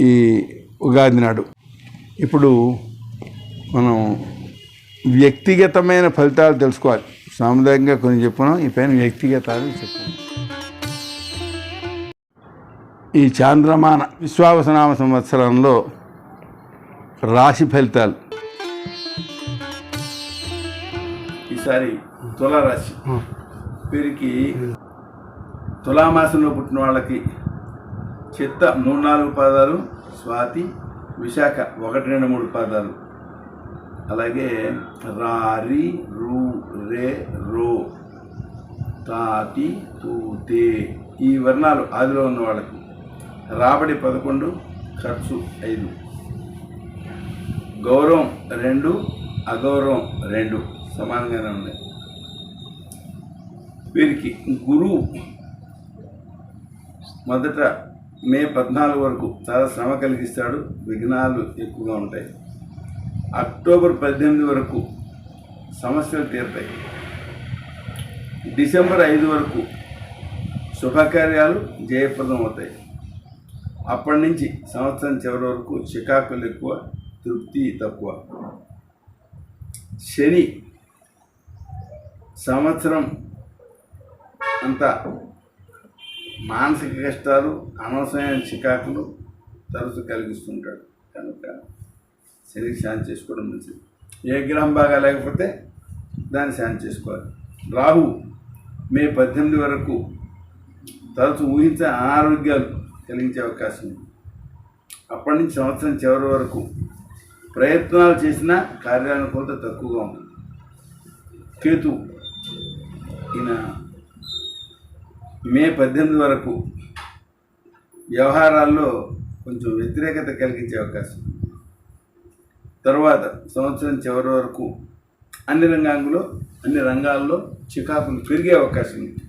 ఈ ఉగాది నాడు. ఇప్పుడు మనం వ్యక్తిగతమైన ఫలితాలు తెలుసుకోవాలి. సాముదాయంగా కొన్ని చెప్పుకున్నాం ఈ పైన వ్యక్తిగతాలు చెప్పుకున్నాం. ఈ చాంద్రమాన విశ్వావసనామ సంవత్సరంలో రాశి ఫలితాలు. ఈసారి తులారాశి. వీరికి తులామాసంలో పుట్టిన వాళ్ళకి చిత్త మూడు నాలుగు పాదాలు స్వాతి విశాఖ ఒకటి రెండు మూడు పాదాలు. అలాగే రారి రు రే రో తాతి తూతే ఈ వర్ణాలు ఆదిలో ఉన్న వాళ్ళకి. రాబడి పదకొండు ఖర్చు ఐదు. గౌరవం రెండు అగౌరవం రెండు. సమానంగానే ఉన్నాయి వీరికి గురువు. మొదట మే పద్నాలుగు వరకు చాలా శ్రమ కలిగిస్తాడు. విఘ్నాలు ఎక్కువగా ఉంటాయి. అక్టోబర్ పద్దెనిమిది వరకు సమస్యలు తీరుతాయి. డిసెంబర్ ఐదు వరకు శుభకార్యాలు జయప్రదం అవుతాయి. అప్పటి నుంచి సంవత్సరం చివరి వరకు చికాకులు ఎక్కువ తృప్తి తక్కువ. శని సంవత్సరం అంతా మానసిక కష్టాలు అనవసరమైన చికాకులు తరచు కలిగిస్తుంటాడు. కనుక శనికి శాంతి చేసుకోవడం మంచిది. ఏ గ్రహం బాగా లేకపోతే దాన్ని శాంతి చేసుకోవాలి. రాహు మే పద్దెనిమిది వరకు తరచు ఊహించే అనారోగ్యాలు కలిగించే అవకాశం ఉంది. అప్పటి నుంచి సంవత్సరం చివరి వరకు ప్రయత్నాలు చేసినా కార్యానుకూలత తక్కువగా ఉంటుంది. కేతు ఈయన మే పద్దెనిమిది వరకు వ్యవహారాల్లో కొంచెం వ్యతిరేకత కలిగించే అవకాశం తరువాత తర్వాత సంవత్సరం చివరి వరకు అన్ని రంగాల్లో అన్ని రంగాల్లో చికాకులు పెరిగే అవకాశం ఉంది.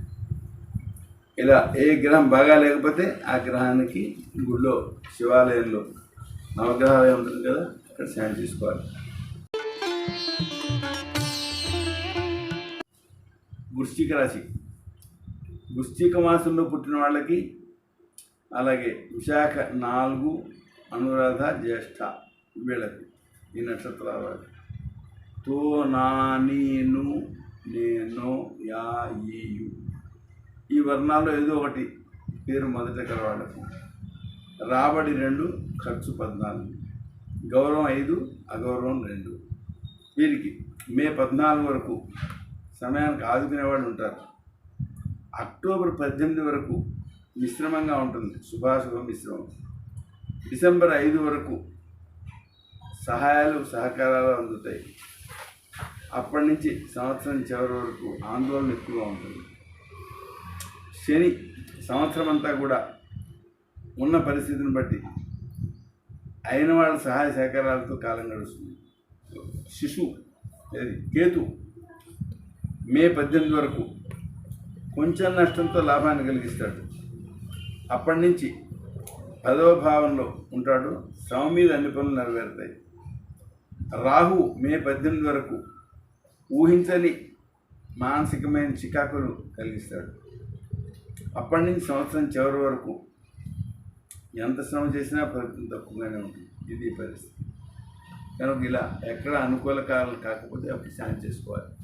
ఇలా ఏ గ్రహం బాగా లేకపోతే ఆ గ్రహానికి గుళ్ళో శివాలయంలో నవగ్రహాలయం ఉంటుంది కదా అక్కడ స్నానం చేసుకోవాలి. వృశ్చిక రాశి వృశ్చిక మాసంలో పుట్టిన వాళ్ళకి అలాగే విశాఖ నాలుగు అనురాధ జ్యేష్ఠ వీళ్ళకి ఈ నక్షత్రాల వాళ్ళకి. తో నా నేను నేను యా ఈయు. ఈ వర్ణాల్లో ఏదో ఒకటి పేరు మొదట కలవాళ్ళకు రాబడి రెండు ఖర్చు పద్నాలుగు. గౌరవం ఐదు అగౌరవం రెండు. వీరికి మే పద్నాలుగు వరకు సమయానికి ఆదుకునే వాళ్ళు ఉంటారు. అక్టోబర్ పద్దెనిమిది వరకు మిశ్రమంగా ఉంటుంది శుభాశుభ మిశ్రమం. డిసెంబర్ ఐదు వరకు సహాయాలు సహకారాలు అందుతాయి. అప్పటి నుంచి సంవత్సరం చివరి వరకు ఆందోళన ఎక్కువగా ఉంటుంది. శని సంవత్సరం అంతా కూడా ఉన్న పరిస్థితిని బట్టి అయిన వాళ్ళ సహాయ సహకారాలతో కాలం గడుస్తుంది. శిశువు కేతు మే పద్దెనిమిది వరకు కొంచెం నష్టంతో లాభాన్ని కలిగిస్తాడు. అప్పటి నుంచి పదవ భావంలో ఉంటాడు. శ్రమ మీద అన్ని పనులు నెరవేరుతాయి. రాహు మే పద్దెనిమిది వరకు ఊహించని మానసికమైన చికాకులు కలిగిస్తాడు. అప్పటి నుంచి సంవత్సరం చివరి వరకు ఎంత శ్రమ చేసినా ఫలితం తక్కువగానే ఉంటుంది. ఇది పరిస్థితి. కనుక ఇలా ఎక్కడ అనుకూల కాలం కాకపోతే అప్పుడు శాంతి చేసుకోవాలి.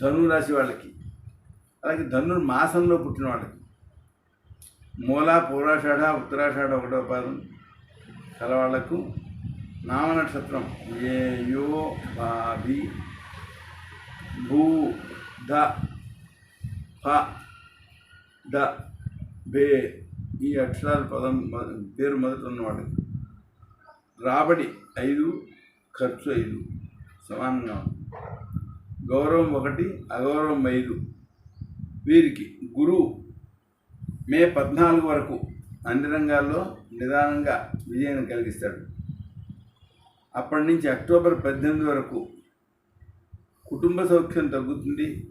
ధనువు రాశి వాళ్ళకి. అలాగే ధనుర్ మాసంలో పుట్టిన వాళ్ళకి. మూల పూర్వాషాఢ ఉత్తరాషాఢ ఒకటో పాదం కలవాళ్ళకు నామ నక్షత్రం ఏ యో భావి భూ ద ప ద బే ఈ అక్షరాలు పదం పేరు మొదట ఉన్నవాడు రాబడి ఐదు ఖర్చు ఐదు. సమానంగా గౌరవం ఒకటి అగౌరవం ఐదు. వీరికి గురువు మే పద్నాలుగు వరకు అన్ని రంగాల్లో నిదానంగా విజయం కలిగిస్తాడు. అప్పటి నుంచి అక్టోబర్ పద్దెనిమిది వరకు కుటుంబ సౌఖ్యం తగ్గుతుంది.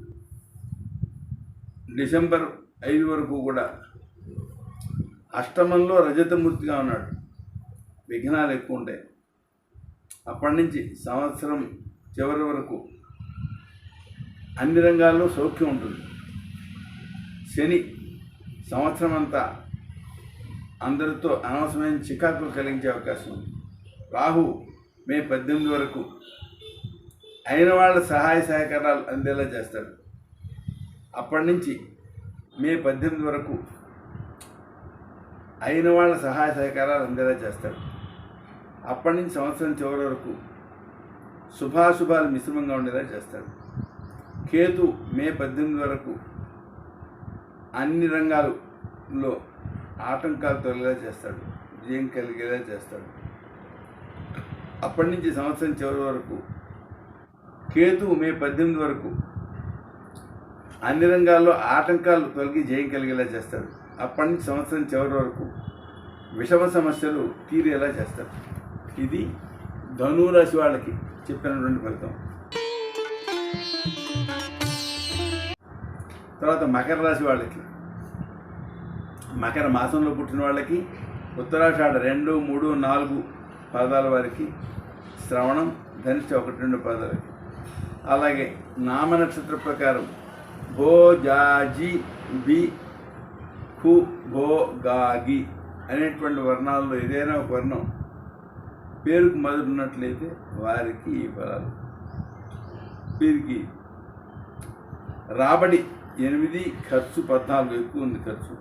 డిసెంబర్ ఐదు వరకు కూడా అష్టమంలో రజతమూర్తిగా ఉన్నాడు. విఘ్నాలు ఎక్కువ ఉంటాయి. అప్పటి నుంచి సంవత్సరం చివరి వరకు అన్ని రంగాల్లో సౌఖ్యం ఉంటుంది. శని సంవత్సరం అంతా అందరితో అనవసరమైన చికాకులు కలిగించే అవకాశం ఉంది. రాహు మే పద్దెనిమిది వరకు అయిన వాళ్ళ సహాయ సహకారాలు అందేలా చేస్తాడు. అప్పటి నుంచి మే పద్దెనిమిది వరకు అయిన వాళ్ళ సహాయ సహకారాలు అందేలా చేస్తాడు. అప్పటి నుంచి సంవత్సరం చివరి వరకు శుభాశుభాలు మిశ్రమంగా ఉండేలా చేస్తాడు. కేతు మే పద్దెనిమిది వరకు అన్ని రంగాలలో ఆటంకాలు తొలగేలా చేస్తాడు. విజయం కలిగేలా చేస్తాడు. అప్పటి నుంచి సంవత్సరం చివరి వరకు కేతు మే పద్దెనిమిది వరకు అన్ని రంగాల్లో ఆటంకాలు తొలగి జయం కలిగేలా చేస్తాడు. అప్పటి నుంచి సంవత్సరం చివరి వరకు విషమ సమస్యలు తీరేలా చేస్తాడు. ఇది ధనురాశి వాళ్ళకి చెప్పినటువంటి ఫలితం. తర్వాత మకర రాశి వాళ్ళకి. మకర మాసంలో పుట్టిన వాళ్ళకి ఉత్తరాషాఢ రెండు మూడు నాలుగు పాదాల వారికి శ్రవణం ధనిష్ట ఒకటి రెండు పాదాలకి. అలాగే నామ నక్షత్ర ప్రకారం భో జాజి బి కు భో గాగి అనేటువంటి వర్ణాల్లో ఏదైనా ఒక వర్ణం పేరుకు మొదలున్నట్లయితే వారికి ఈ ఫలాలు. వీరికి రాబడి ఎనిమిది ఖర్చు పద్నాలుగు ఎక్కువ ఉంది ఖర్చు.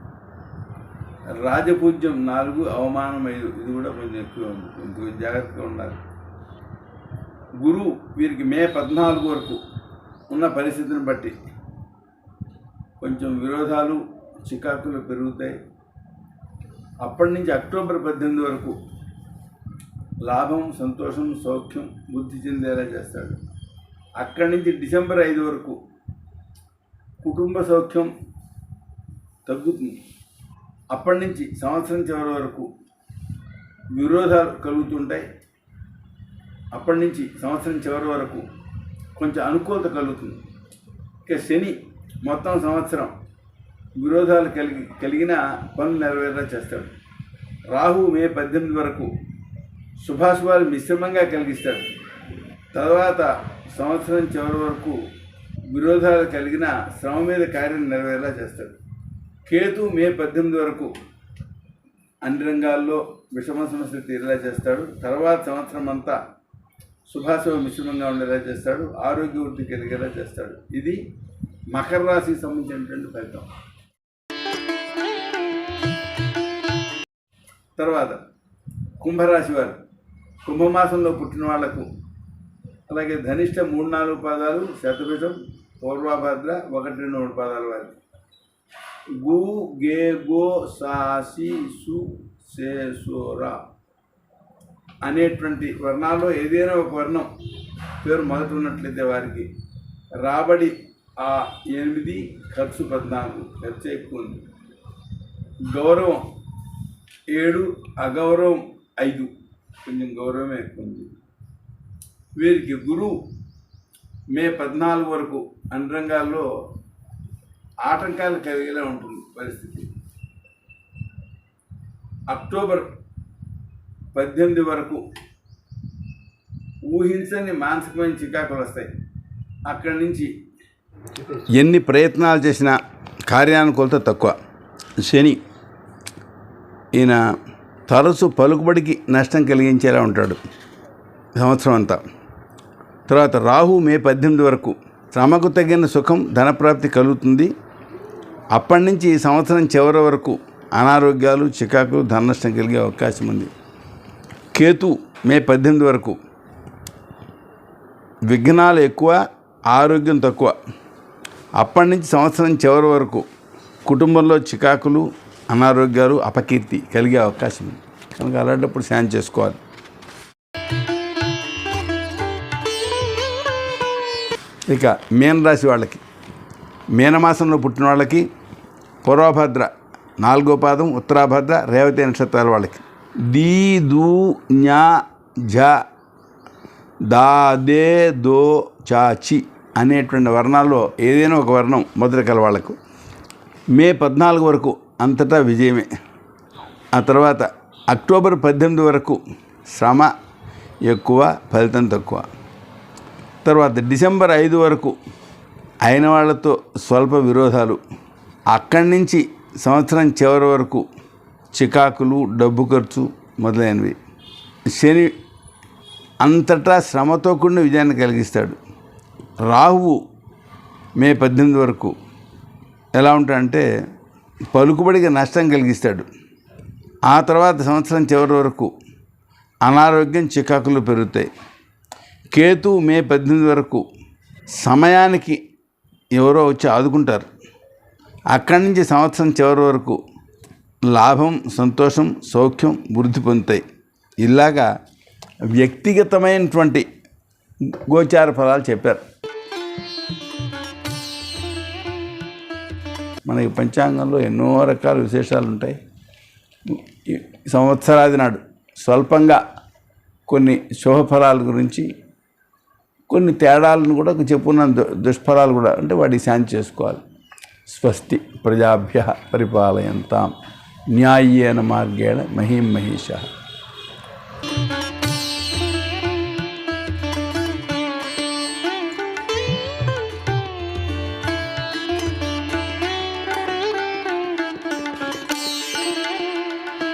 రాజపూజ్యం నాలుగు అవమానం ఐదు. ఇది కూడా కొంచెం ఎక్కువ ఉంది. కొంచెం జాగ్రత్తగా ఉండాలి. గురువు వీరికి మే పద్నాలుగు వరకు ఉన్న పరిస్థితిని బట్టి కొంచెం విరోధాలు చికాకులు పెరుగుతాయి. అప్పటి నుంచి అక్టోబర్ పద్దెనిమిది వరకు లాభం సంతోషం సౌఖ్యం వృద్ధి చెందేలా చేస్తాడు. అక్కడి నుంచి డిసెంబర్ ఐదు వరకు కుటుంబ సౌఖ్యం తగ్గుతుంది. అప్పటి నుంచి సంవత్సరం చివరి వరకు విరోధాలు కలుగుతుంటాయి. అప్పటి నుంచి సంవత్సరం చివరి వరకు కొంచెం అనుకూలత కలుగుతుంది. ఇక శని మొత్తం సంవత్సరం విరోధాలు కలిగి కలిగిన పనులు నెరవేరేలా చేస్తాడు. రాహు మే పద్దెనిమిది వరకు శుభాశుభాలు మిశ్రమంగా కలిగిస్తాడు. తర్వాత సంవత్సరం చివరి వరకు విరోధాలు కలిగిన శ్రమ మీద కార్యం నెరవేరేలా చేస్తాడు. కేతు మే పద్దెనిమిది వరకు అన్ని రంగాల్లో విషమ సమస్యలు తీరేలా చేస్తాడు. తర్వాత సంవత్సరం అంతా శుభాశుభ మిశ్రమంగా ఉండేలా చేస్తాడు. ఆరోగ్య వృద్ధి కలిగేలా చేస్తాడు. ఇది మకర రాశికి సంబంధించినటువంటి ఫలితం. తర్వాత కుంభరాశి వారు కుంభమాసంలో పుట్టిన వాళ్ళకు అలాగే ధనిష్ట మూడు నాలుగు పాదాలు శతభిషం పూర్వభద్ర ఒకటి రెండు మూడు పాదాల వారికి గు గే గో సాసి సు సేసురా అనేటువంటి వర్ణాల్లో ఏదైనా ఒక వర్ణం పేరు మొదట ఉన్నట్లయితే వారికి రాబడి ఆ ఎనిమిది ఖర్చు పద్నాలుగు ఖర్చు ఎక్కువ ఉంది. గౌరవం ఏడు అగౌరవం ఐదు. కొంచెం గౌరవమే ఎక్కువ ఉంది. వీరికి గురువు మే పద్నాలుగు వరకు అన్ని రంగాల్లో ఆటంకాలు కలిగేలా ఉంటుంది పరిస్థితి. అక్టోబర్ పద్దెనిమిది వరకు ఊహించని మానసికమైన చికాకులు వస్తాయి. అక్కడి నుంచి ఎన్ని ప్రయత్నాలు చేసినా కార్యానుకూలత తక్కువ. శని ఈయన తరచు పలుకుబడికి నష్టం కలిగించేలా ఉంటాడు సంవత్సరం అంతా. తర్వాత రాహు మే పద్దెనిమిది వరకు శ్రమకు తగిన సుఖం ధనప్రాప్తి కలుగుతుంది. అప్పటి నుంచి ఈ సంవత్సరం చివరి వరకు అనారోగ్యాలు చికాకులు ధన నష్టం కలిగే అవకాశం ఉంది. కేతు మే పద్దెనిమిది వరకు విఘ్నాలు ఎక్కువ ఆరోగ్యం తక్కువ. అప్పటి నుంచి సంవత్సరం చివరి వరకు కుటుంబంలో చికాకులు అనారోగ్యాలు అపకీర్తి కలిగే అవకాశం ఉంది. కనుక అలాంటప్పుడు శాంతి చేసుకోవాలి. ఇక మీనరాశి వాళ్ళకి మీనమాసంలో పుట్టిన వాళ్ళకి పూర్వభద్ర నాలుగో పాదం ఉత్తరాభద్ర రేవతి నక్షత్రాల వాళ్ళకి. దీ దూ ஞா జ దా దే దో చాచి అనేటువంటి వర్ణాల్లో ఏదైనా ఒక వర్ణం మొదటి కల వాళ్ళకు. మే పద్నాలుగు వరకు అంతటా విజయమే. ఆ తర్వాత అక్టోబర్ పద్దెనిమిది వరకు శ్రమ ఎక్కువ ఫలితం తక్కువ. తర్వాత డిసెంబర్ ఐదు వరకు అయిన వాళ్ళతో స్వల్ప విరోధాలు. అక్కడి నుంచి సంవత్సరం చివరి వరకు చికాకులు డబ్బు ఖర్చు మొదలైనవి. శని అంతటా శ్రమతో కూడిన విజయాన్ని కలిగిస్తాడు. రాహువు మే పద్దెనిమిది వరకు ఎలా ఉంటాడంటే పలుకుబడిగా నష్టం కలిగిస్తాడు. ఆ తర్వాత సంవత్సరం చివరి వరకు అనారోగ్యం చికాకులు పెరుగుతాయి. కేతు మే పద్దెనిమిది వరకు సమయానికి ఎవరో వచ్చి ఆదుకుంటారు. అక్కడి నుంచి సంవత్సరం చివరి వరకు లాభం సంతోషం సౌఖ్యం వృద్ధి పొందుతాయి. ఇలాగా వ్యక్తిగతమైనటువంటి గోచార ఫలాలు చెప్పారు. మనకి పంచాంగంలో ఎన్నో రకాల విశేషాలు ఉంటాయి. సంవత్సరాది నాడు స్వల్పంగా కొన్ని శుభఫలాల గురించి కొన్ని తేడాలను కూడా చెప్పుకున్న దు- దుష్ఫలాలు కూడా అంటే వాటికి శాంతి చేసుకోవాలి. స్వస్తి ప్రజాభ్య పరిపాలయంతాం. న్యాయేన మార్గేణ మహిం మహిష.